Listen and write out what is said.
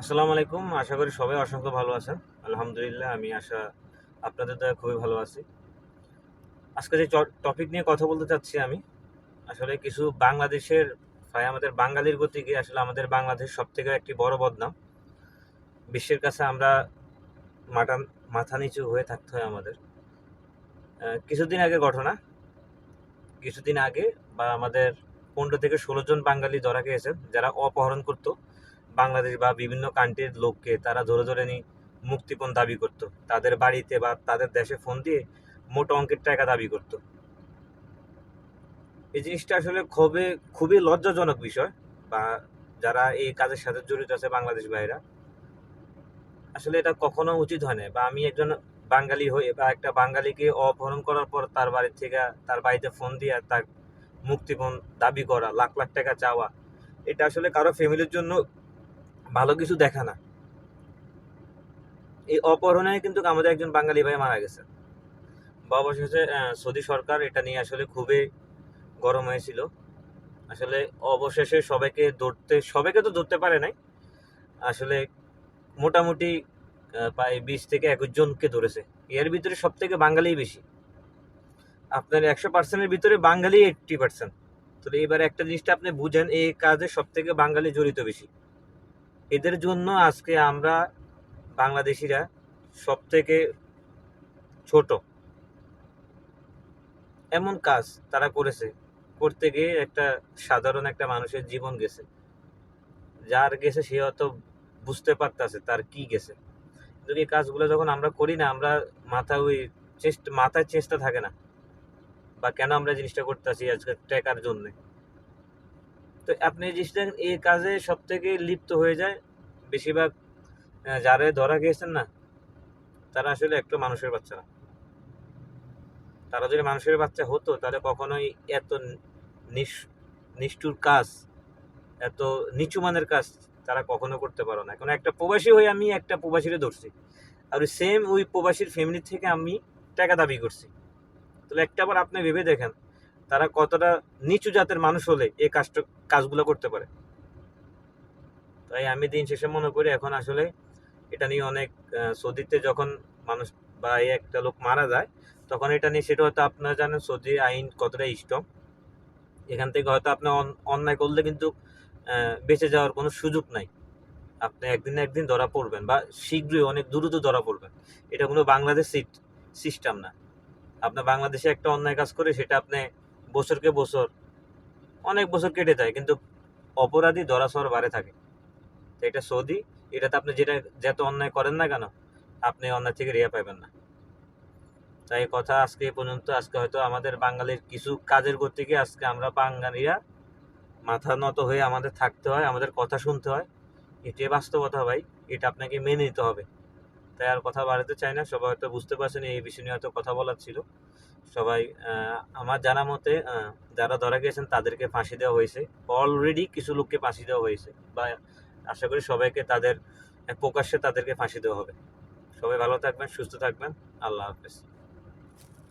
আসসালামু আলাইকুম। আশা করি সবাই অসংখ্য ভালো আছেন। আলহামদুলিল্লাহ, আমি আশা আপনাদের দ্বারা খুবই ভালো আছি। আজকে যে টপিক নিয়ে কথা বলতে চাচ্ছি আমি, আসলে কিছু বাংলাদেশের প্রায় আমাদের বাঙালির গতিকে আসলে আমাদের বাংলাদেশ সব থেকে একটি বড় বদনাম। বিশ্বের কাছে আমরা মাথা মাথা নিচু হয়ে থাকতে হয় আমাদের। কিছুদিন আগে ঘটনা, কিছুদিন আগে বা আমাদের পনেরো থেকে ষোলো জন বাঙালি ধরা খেয়েছেন, যারা অপহরণ করতো। বাংলাদেশ বা বিভিন্ন কান্ট্রির লোককে তারা ধরে ধরে নিয়ে মুক্তিপণ দাবি করত। তাদের বাড়িতে বা তাদের দেশে ফোন দিয়ে মোটা অঙ্কের টাকা দাবি করত। এই জিনিসটা আসলে খুবই খুবই লজ্জাজনক বিষয় বা যারা এই কাজের সাথে জড়িত আছে বাংলাদেশ ভাইরা। আসলে এটা কখনো উচিত হয় না বা আমি একজন বাঙালি হয়ে বা একটা বাঙালিকে অপহরণ করার পর তার বাড়ি থেকে তার বাড়িতে ফোন দিয়ে তার মুক্তিপণ দাবি করা, লাখ লাখ টাকা চাওয়া, এটা আসলে কারও ফ্যামিলির জন্য ভালো কিছু দেখা না। এই অপহরণে কিন্তু আমাদের একজন বাঙালি ভাই মারা গেছে। বা অবশেষে সৌদি সরকার এটা নিয়ে আসলে খুবই গরম হয়েছিল। আসলে অবশেষে সবাইকে ধরতে, সবাইকে তো ধরতে পারে নাই। আসলে মোটামুটি প্রায় বিশ থেকে একুশ জনকে ধরেছে। এর ভিতরে সব থেকে বাঙালিই বেশি। আপনার একশো পার্সেন্টের ভিতরে বাঙালি এইটটি পার্সেন্ট তো এবার একটা জিনিসটা আপনি বুঝেন, এই কাজে সব থেকে বাঙালি জড়িত বেশি। এদের জন্য আজকে আমরা বাংলাদেশিরা সব থেকে ছোট। এমন কাজ তারা করেছে, করতে গিয়ে একটা সাধারণ একটা মানুষের জীবন গেছে। যার গেছে সে হয়তো বুঝতে পারতেছে তার কি গেছে। কিন্তু এই কাজগুলো যখন আমরা করি না, আমরা মাথা ওই চেষ্টা, মাথায় চেষ্টা থাকে না, বা কেন আমরা জিনিসটা করতেছি আজকে টাকার জন্য। তো আপনি জিনিসটা এই কাজে সব থেকে লিপ্ত হয়ে যায়, বেশিরভাগ যারা ধরা গিয়েছেন না, তারা আসলে একটু মানুষের বাচ্চা না তারা যদি মানুষের বাচ্চা হতো, তাহলে কখনোই এত নিষ- নিষ্ঠুর কাজ, এত নিচু মানের কাজ তারা কখনো করতে পারো না। এখন একটা প্রবাসী হয়ে আমি একটা প্রবাসীরে ধরছি, আর সেম ওই প্রবাসীর ফ্যামিলি থেকে আমি টাকা দাবি করছি। তাহলে একটা বার আপনি ভেবে দেখেন, তারা কতটা নিচু জাতের মানুষ হলে এই কাজটা কাজগুলো করতে পারে। তাই আমি দিন শেষে মনে করি এখন আসলে এটা নিয়ে অনেক সৌদিতে যখন মানুষ বা এই একটা লোক মারা যায়, তখন এটা নিয়ে সেটা হয়তো আপনারা জানেন সৌদি আইন কতটা স্ট্রং এখান থেকে হয়তো আপনি অন্যায় করলে কিন্তু বেঁচে যাওয়ার কোনো সুযোগ নাই। আপনি একদিন না একদিন ধরা পড়বেন বা শীঘ্রই অনেক দ্রুত ধরা পড়বেন। এটা কোনো বাংলাদেশ সিস্টেম না। আপনার বাংলাদেশে একটা অন্যায় কাজ করে সেটা আপনি বছরকে বছর অনেক বছর কেটে যায়, কিন্তু অপরাধী ধরা সর বাড়ে থাকে। এটা সৌদি, এটাতে আপনি যেটা, যত অন্যায় করেন না কেন, আপনি অন্যায় থেকে রেয়া পাবেন না। তাই কথা আজকে এই পর্যন্ত, আজকে হয়তো আমাদের বাঙালির কিছু কাজের করতে গিয়ে আজকে আমরা বাঙালিরা মাথা নত হয়ে আমাদের থাকতে হয়, আমাদের কথা শুনতে হয়। এটাই বাস্তবতা ভাই, এটা আপনাকে মেনে নিতে হবে। তাই আর কথা বাড়াতে চাই না, সবাই হয়তো বুঝতে পারছেন, এই বিষয় নিয়ে হয়তো কথা বলার ছিল। সবাই আমার জানা মতে যারা ধরা গেছেন তাদেরকে ফাঁসি দেওয়া হয়েছে। অলরেডি কিছু লোককে ফাঁসি দেওয়া হয়েছে বা আশা করি সবাইকে তাদের, প্রকাশ্যে তাদেরকে ফাঁসি দেওয়া হবে। সবাই ভালো থাকবেন, সুস্থ থাকবেন। আল্লাহ হাফেজ।